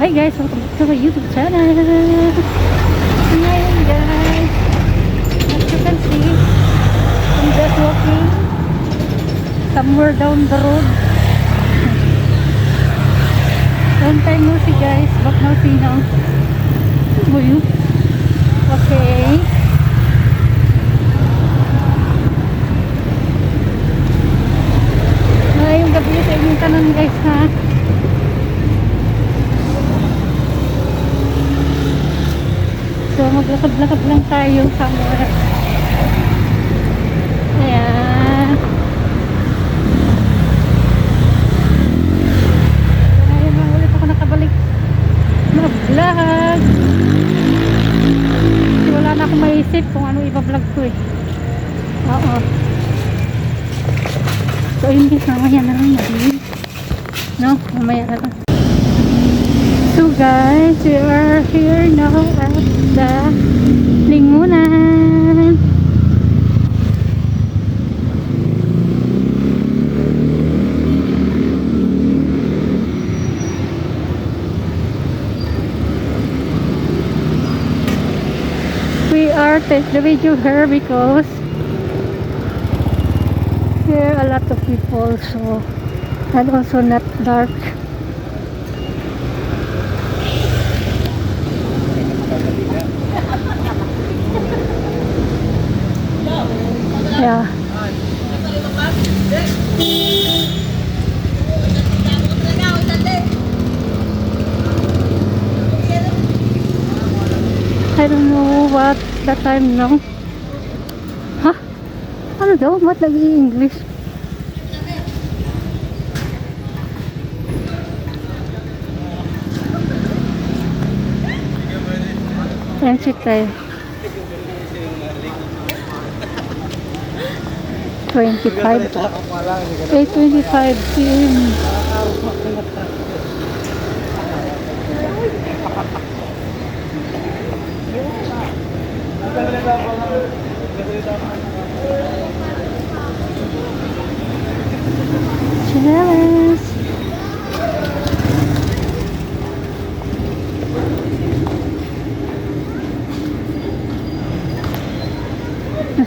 Hi guys, welcome to my YouTube channel. Ngayon guys, as you can see, I'm just walking somewhere down the road. Long time no see guys, back now see now. Yun? Okay. Ngayong gabi sa inyong tanan guys ha. So, maglakad-lakad lang tayo somewhere. Ayan. Ngayon lang ulit ako nakabalik mag-vlog. Wala na akong maisip kung ano iba-vlog ko eh. Oo. So, yun guys, mamaya na lang natin. No? Mamaya na lang. Guys, we are here now at the Lingunan. We are take the video here because here are a lot of people so and also not dark. I don't know what the time now. Ha? Ano daw? Ba't nag-i-English? Transit tayo. 25. 8.25 p.m.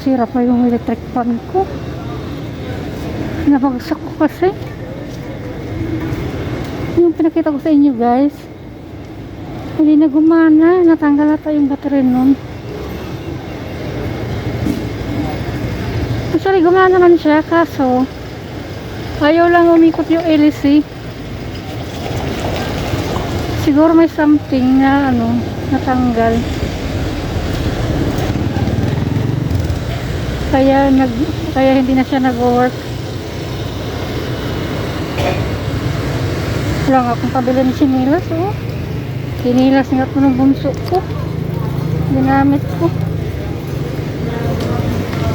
Nasira pa yung electric fan ko. Nabagsak ko kasi. Yung pinakita ko sa inyo guys. Hindi na gumana. Natanggal ata yung battery nun. Actually, gumana naman siya. Kaso, ayaw lang umikot yung LC. Siguro may something na ano, natanggal. Kaya nag kaya hindi na siya nag-work. Wala nga akong pabili ng sinilas, oh. Sinilas nga po ng bunso ko. Ginamit ko.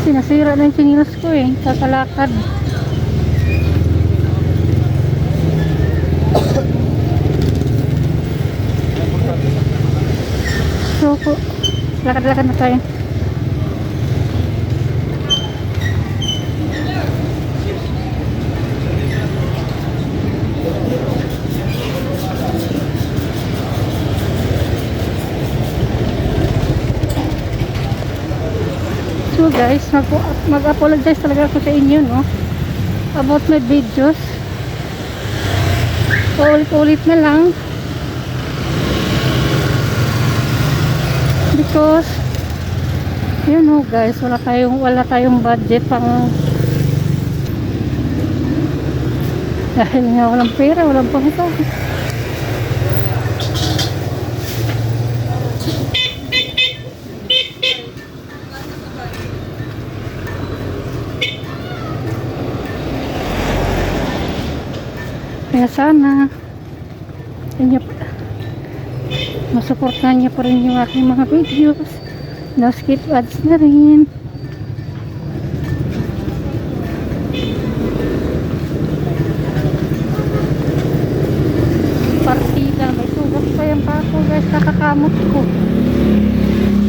Sinasira na yung sinilas ko eh. Kakalakad. So po, lakad-lakad na tayo. So guys, mag- mag-apologize talaga ako sa inyo, no? About my videos. Ulit-ulit na lang. Because, you know guys, wala tayong, wala tayong budget pang dahil nga walang pera, walang pangito. Kaya sana inyo masuportahan niyo pa rin yung aking mga videos. No skip ads na rin. Partida. May sugat pa yan pa ako guys. Nakakamot ko.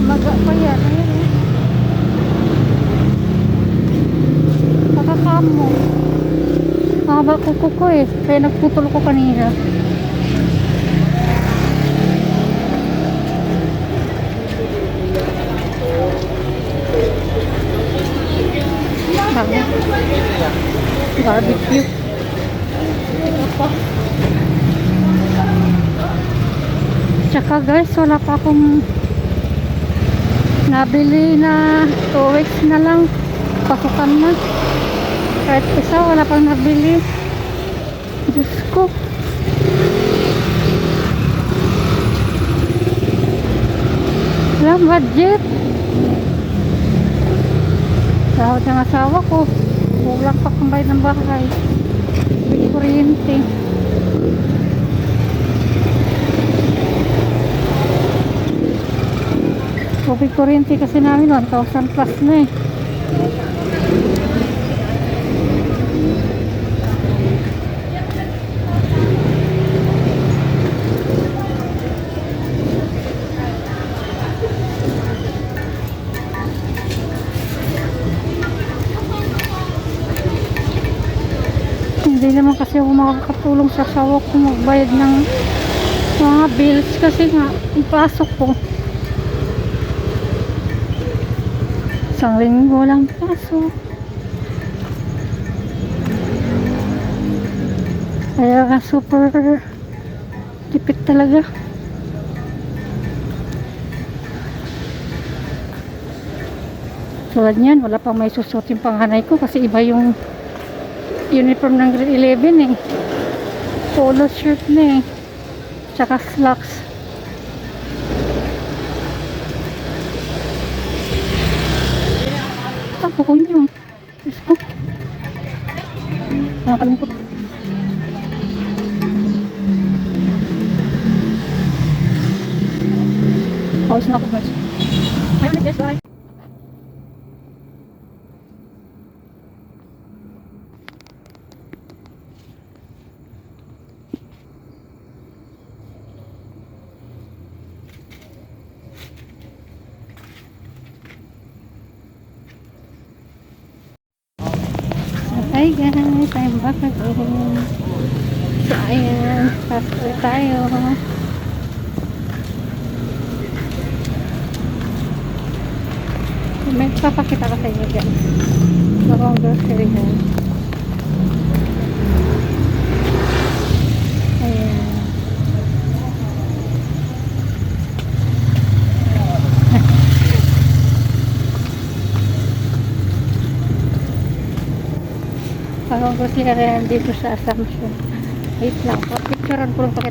Maga pa yan. Ayan eh. Nakakamot haba ko kuko eh. Kaya nagputol ko kanina. Barbecue. Tsaka guys, wala pa akong nabili na 2 weeks na lang. Pasukan na. Kahit isa, wala pang nabili. Diyos ko. Wala budget. Sahod ng asawa ko. Kulang pa kambay ng bahay. Bili kuryente. Tubig kuryente kasi namin 1,000 plus na eh. Kasi ako makakatulong sa asawa ko magbayad ng mga bills kasi nga ipasok ko. Isang linggo lang pasok. Kaya nga super tipid talaga. Tulad niyan, wala pang may susot yung panganay ko kasi iba yung uniform ng grade 11 eh. Polo shirt na eh. Tsaka slacks. Ako ko niyo. Diyos ko. Nakakalungkot. Pause na ako guys. Ayun na guys, bye. Hi guys, I'm back again. So ayan, pasok tayo. May papakita ko sa inyo guys. Bagong grocery guys. Bagong grocery dito sa Assumption. Wait lang, picturean ko lang pakita.